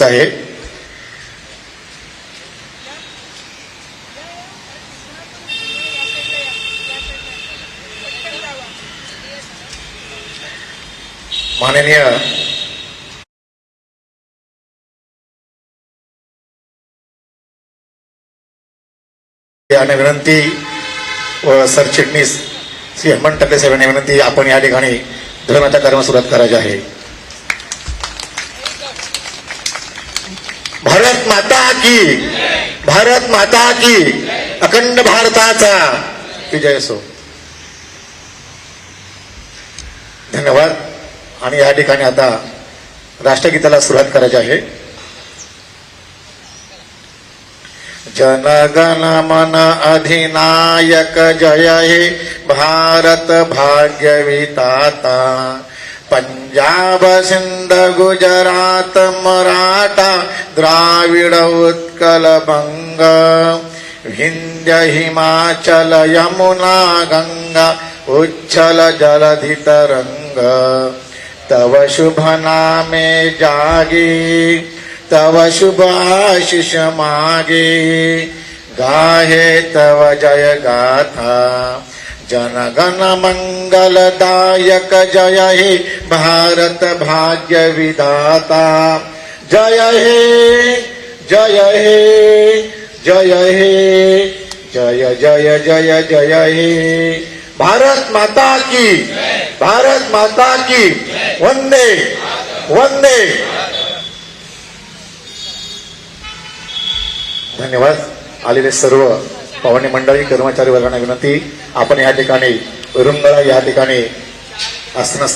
आहे. माननीय आणि विनंती व सरचिटणीस श्री हेमंत टकले साहेबांनी विनंती आपण या ठिकाणी धर्माच्या कार्याला सुरुवात करायची आहे. भारत माता की। भारत माता की। अखंड भारताचा। विजय असो. धन्यवाद. आणि या ठिकाणी आता राष्ट्रगीताला सुरुवात करायची आहे. जनगण मन अधिनायक जय हे भारत भाग्यविताता. पंजाब सिंध गुजरात मराठा द्राविड उत्कल बंग विंध्य हिमाचल यमुना गंगा उच्छल जलधि तरंग तव शुभ नामे जागे तव शुभ आशिष मागे गाहे तव जय गाथा जनगण मंगलदायक जय हे भारत भाग्य विधाता। जय हे जय हे जय हे जय जय जय जय हे। भारत माता की भारत माता की वंदे वंदे। धन्यवाद आलेले सर्व पाहुणे मंडळी कर्मचारी वर्गांना विनंती. आपण या ठिकाणी रुंगळा या ठिकाणी असणं